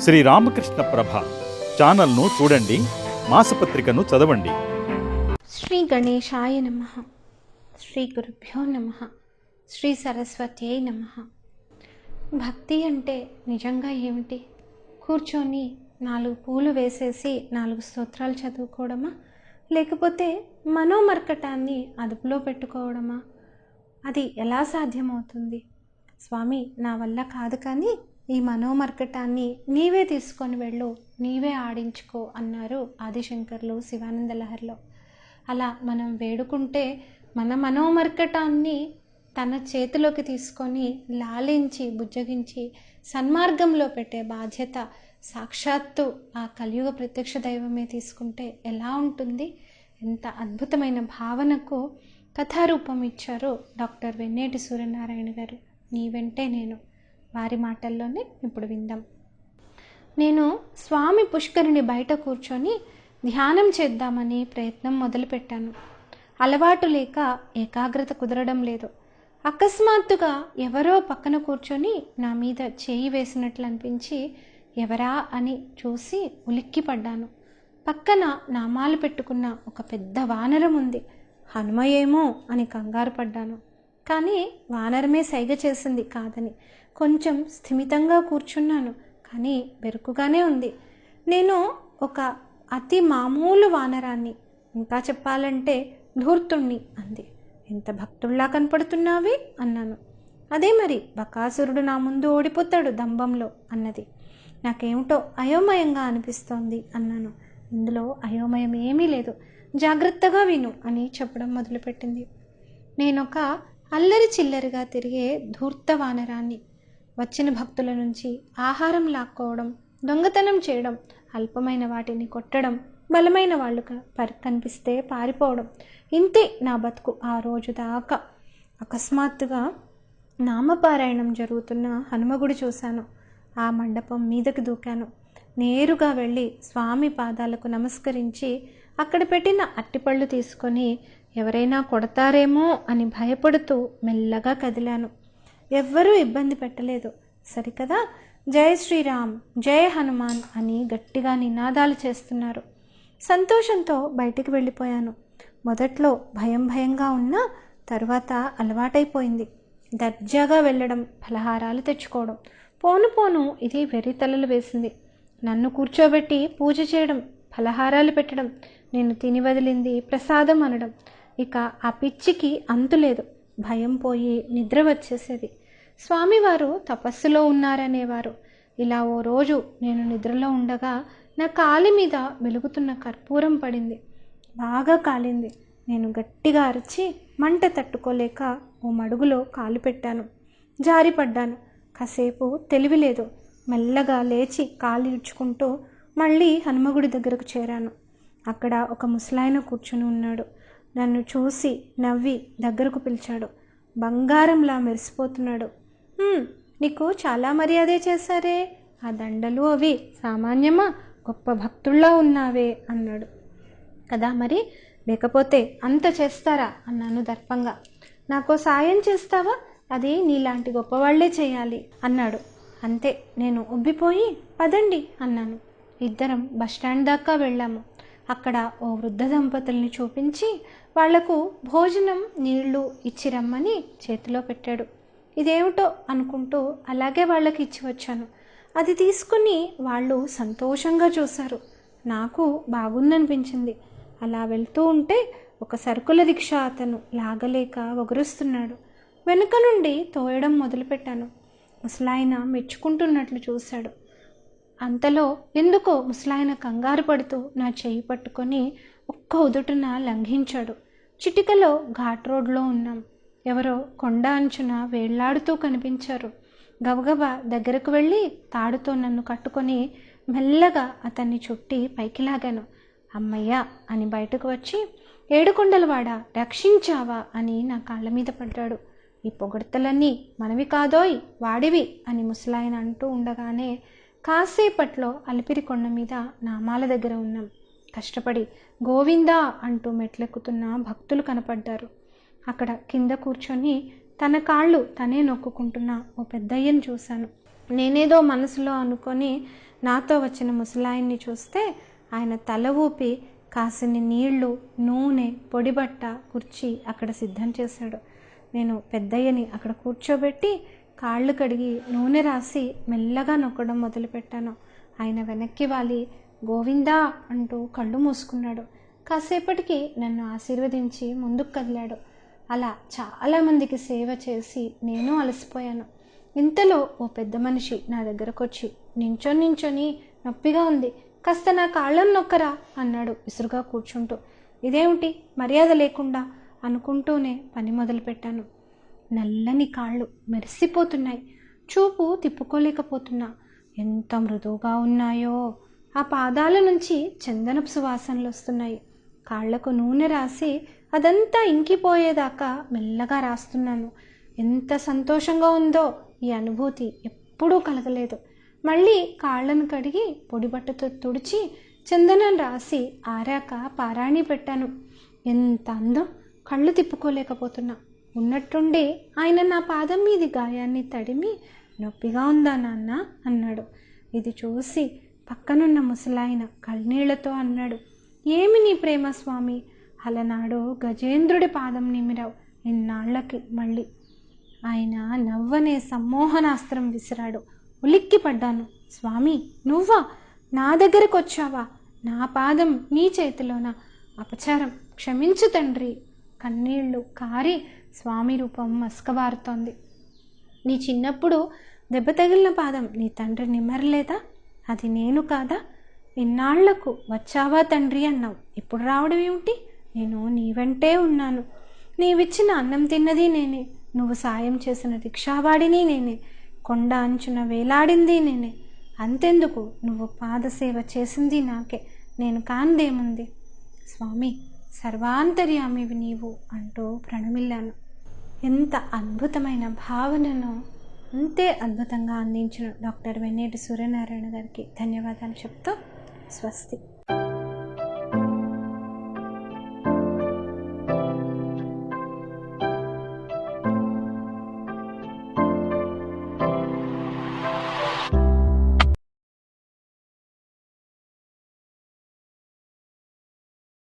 శ్రీ రామకృష్ణ ప్రభ ఛానల్ను చూడండి మాసపత్రికను చదవండి. శ్రీ గణేశాయ నమ. శ్రీ గురుభ్యో నమ. శ్రీ సరస్వతి నమ. భక్తి అంటే నిజంగా ఏమిటి? కూర్చొని నాలుగు పూలు వేసేసి నాలుగు స్తోత్రాలు చదువుకోవడమా? లేకపోతే మనోమర్కటాన్ని అదుపులో పెట్టుకోవడమా? అది ఎలా సాధ్యమవుతుంది? స్వామి నా వల్ల కాదు కానీ ఈ మనోమర్కటాన్ని నీవే తీసుకొని వెళ్ళు నీవే ఆడించుకో అన్నారు ఆదిశంకర్లు శివానంద లహరిలో అలా మనం వేడుకుంటే మన మనోమర్కటాన్ని తన చేతిలోకి తీసుకొని లాలించి బుజ్జగించి సన్మార్గంలో పెట్టే బాధ్యత సాక్షాత్తు ఆ కలియుగ ప్రత్యక్ష దైవమే తీసుకుంటే ఎలా ఉంటుంది? ఎంత అద్భుతమైన భావనకు కథారూపం ఇచ్చారో డాక్టర్ వెన్నేటి సూర్యనారాయణ గారు. నీ వెంటే నేను. వారి మాటల్లోనే ఇప్పుడు విందాం. నేను స్వామి పుష్కరుని బయట కూర్చొని ధ్యానం చేద్దామని ప్రయత్నం మొదలుపెట్టాను. అలవాటు లేక ఏకాగ్రత కుదరడం లేదు. అకస్మాత్తుగా ఎవరో పక్కన కూర్చొని నా మీద చేయి వేసినట్లు అనిపించి ఎవరా అని చూసి ఉలిక్కిపడ్డాను. పక్కన నామాలు పెట్టుకున్న ఒక పెద్ద వానరం ఉంది. హనుమయేమో అని కంగారు పడ్డాను. కానీ వానరమే సైగ చేసింది కాదని. కొంచెం స్థిమితంగా కూర్చున్నాను కానీ బెరుకుగానే ఉంది. నేను ఒక అతి మామూలు వానరాన్ని ఇంకా చెప్పాలంటే ధూర్తుణ్ణి అంది. ఎంత భక్తుల్లా కనపడుతున్నావి? అన్నాను. అదే మరి బకాసురుడు నా ముందు ఓడిపోతాడు దంభంలో అన్నది. నాకేమిటో అయోమయంగా అనిపిస్తోంది అన్నాను. ఇందులో అయోమయం ఏమీ లేదు. జాగ్రత్తగా విను అని చెప్పడం మొదలుపెట్టింది. నేనొక అల్లరి చిల్లరిగా తిరిగే ధూర్త వానరాన్ని వచ్చిన భక్తుల నుంచి ఆహారం లాక్కోవడం దొంగతనం చేయడం అల్పమైన వాటిని కొట్టడం బలమైన వాళ్ళు పరి కనిపిస్తే పారిపోవడం. ఇంతే నా బతుకు ఆ రోజు దాకా. అకస్మాత్తుగా నామపారాయణం జరుగుతున్న హనుమగుడి చూశాను. ఆ మండపం మీదకి దూకాను. నేరుగా వెళ్ళి స్వామి పాదాలకు నమస్కరించి అక్కడ పెట్టిన అట్టిపళ్ళు తీసుకొని ఎవరైనా కొడతారేమో అని భయపడుతూ మెల్లగా కదిలాను. ఎవ్వరూ ఇబ్బంది పెట్టలేదు. సరికదా? జై శ్రీరామ్ జై హనుమాన్ అని గట్టిగా నినాదాలు చేస్తున్నారు. సంతోషంతో బయటికి వెళ్ళిపోయాను. మొదట్లో భయం భయంగా ఉన్నా తర్వాత అలవాటైపోయింది. దర్జాగా వెళ్ళడం ఫలహారాలు తెచ్చుకోవడం. పోను పోను ఇది వెర్రితలలు వేసింది. నన్ను కూర్చోబెట్టి పూజ చేయడం ఫలహారాలు పెట్టడం నేను తిని వదిలింది ప్రసాదం అనడం. ఇక ఆ పిచ్చికి అంతులేదు భయం పోయి నిద్ర వచ్చేసేది. స్వామివారు తపస్సులో ఉన్నారనేవారు. ఇలా ఓ రోజు నేను నిద్రలో ఉండగా నా కాలి మీద వెలుగుతున్న కర్పూరం పడింది. బాగా కాలింది. నేను గట్టిగా అరిచి మంట తట్టుకోలేక ఓ మడుగులో కాలు పెట్టాను. జారిపడ్డాను కాసేపు తెలివిలేదు మెల్లగా లేచి కాలు ఇచ్చుకుంటూ మళ్ళీ హనుమగుడి దగ్గరకు చేరాను. అక్కడ ఒక ముసలాయన కూర్చుని ఉన్నాడు. నన్ను చూసి నవ్వి దగ్గరకు పిలిచాడు. బంగారంలా మెరిసిపోతున్నాడు. నీకు చాలా మర్యాదే చేశారే. ఆ దండలు అవి సామాన్యమా? గొప్ప భక్తుల్లా ఉన్నావే అన్నాడు. కదా మరి? లేకపోతే అంత చేస్తారా? అన్నాను దర్పంగా. నాకు సాయం చేస్తావా? అది నీలాంటి గొప్పవాళ్ళే చేయాలి అన్నాడు. అంతే నేను ఉబ్బిపోయి పదండి అన్నాను. ఇద్దరం బస్టాండ్ దాకా వెళ్ళాము. అక్కడ ఓ వృద్ధ దంపతుల్ని చూపించి వాళ్ళకు భోజనం నీళ్ళు ఇచ్చి రమ్మని చేతిలో పెట్టాడు. ఇదేమిటో అనుకుంటూ అలాగే వాళ్ళకి ఇచ్చి వచ్చాను. అది తీసుకుని వాళ్ళు సంతోషంగా చూశారు. నాకు బాగుందనిపించింది. అలా వెళ్తూ ఉంటే ఒక సరుకుల రిక్ష అతను లాగలేక ఒగరుస్తున్నాడు వెనుక నుండి తోయడం మొదలుపెట్టాను. ముసలాయన మెచ్చుకుంటున్నట్లు చూశాడు. అంతలో ఎందుకో ముసలాయన కంగారు పడుతూ నా చెయ్యి పట్టుకొని ఒక్క ఉదుటున లంఘించాడు. చిటికలో ఘాట్ రోడ్లో ఉన్నాం. ఎవరో కొండ అంచున వేళ్ళాడుతూ కనిపించారు. గబగబా దగ్గరకు వెళ్ళి తాడుతో నన్ను కట్టుకొని మెల్లగా అతన్ని చుట్టి పైకి లాగాను అమ్మయ్య అని బయటకు వచ్చి ఏడుకొండలవాడ రక్షించావా అని నా కాళ్ళ మీద పడ్డాడు. ఈ పొగడ్తలన్నీ మనవి కాదోయ్ వాడివి అని ముసలాయన అంటూ ఉండగానే కాసేపట్లో అలిపిరి కొండ మీద నామాల దగ్గర ఉన్నాం కష్టపడి గోవిందా అంటూ మెట్లెక్కుతున్న భక్తులు కనపడ్డారు. అక్కడ కింద కూర్చొని తన కాళ్ళు తనే నొక్కుకుంటున్న ఓ పెద్దయ్యను చూశాను. నేనేదో మనసులో అనుకొని నాతో వచ్చిన ముసలాయన్ని చూస్తే ఆయన తల ఊపి కాసిని నీళ్ళు నూనె పొడిబట్ట కుర్చీ అక్కడ సిద్ధం చేశాడు. నేను పెద్దయ్యని అక్కడ కూర్చోబెట్టి కాళ్ళు కడిగి నూనె రాసి మెల్లగా నొక్కడం మొదలుపెట్టాను. ఆయన వెనక్కి వాలి గోవిందా అంటూ కళ్ళు మూసుకున్నాడు. కాసేపటికి నన్ను ఆశీర్వదించి ముందుకు కదిలాడు. అలా చాలామందికి సేవ చేసి నేను అలసిపోయాను. ఇంతలో ఓ పెద్ద మనిషి నా దగ్గరకు వచ్చి నించొని నించొని నొప్పిగా ఉంది. కాస్త నా కాళ్ళను నొక్కరా అన్నాడు విసురుగా కూర్చుంటూ. ఇదేమిటి? మర్యాద లేకుండా అనుకుంటూనే పని మొదలుపెట్టాను. నల్లని కాళ్ళు మెరిసిపోతున్నాయి. చూపు తిప్పుకోలేకపోతున్నా. ఎంత మృదువుగా ఉన్నాయో. ఆ పాదాల నుంచి చందనపు సువాసనలు వస్తున్నాయి. కాళ్ళకు నూనె రాసి అదంతా ఇంకిపోయేదాకా మెల్లగా రాస్తున్నాను. ఎంత సంతోషంగా ఉందో ఈ అనుభూతి ఎప్పుడూ కలగలేదు. మళ్ళీ కాళ్ళను కడిగి పొడిబట్టతో తుడిచి చందనం రాసి ఆరాక పారాణి పెట్టాను. ఎంత అందం. కళ్ళు తిప్పుకోలేకపోతున్నా. ఉన్నట్టుండి ఆయన నా పాదం మీది గాయాన్ని తడిమి నొప్పిగా ఉందా నాన్న? అన్నాడు. ఇది చూసి పక్కనున్న ముసలాయన కళ్ళనీళ్ళతో అన్నాడు. ఏమి నీ ప్రేమ స్వామి? అలనాడు గజేంద్రుడి పాదం నిమిరావు ఇన్నాళ్ళకి మళ్ళీ. ఆయన నవ్వనే సమ్మోహనాస్త్రం విసిరాడు. ఉలిక్కి పడ్డాను. స్వామి నువ్వా? నా దగ్గరకు వచ్చావా నా పాదం నీ చేతిలోన? అపచారం. క్షమించు తండ్రి. కన్నీళ్ళు కారి స్వామి రూపం మస్కబారుతోంది. నీ చిన్నప్పుడు దెబ్బ తగిలిన పాదం నీ తండ్రి నిమ్మరలేదా? అది నేను కాదా? ఇన్నాళ్ళకు వచ్చావా తండ్రి అన్నావు. ఇప్పుడు రావడం ఏమిటి? నేను నీ వెంటే ఉన్నాను. నీవిచ్చిన అన్నం తిన్నది నేనే. నువ్వు సాయం చేసిన రిక్షావాడిని నేనే. కొండ అంచున వేలాడింది నేనే. అంతెందుకు? నువ్వు పాదసేవ చేసింది నాకే. నేను కాందేముంది స్వామి సర్వాంతర్యామివి నీవు అంటూ ప్రణమిల్లాను. ఎంత అద్భుతమైన భావనను అంతే అద్భుతంగా అందించిన డాక్టర్ వెన్నేటి సూర్యనారాయణ గారికి ధన్యవాదాలు చెప్తూ స్వస్తి.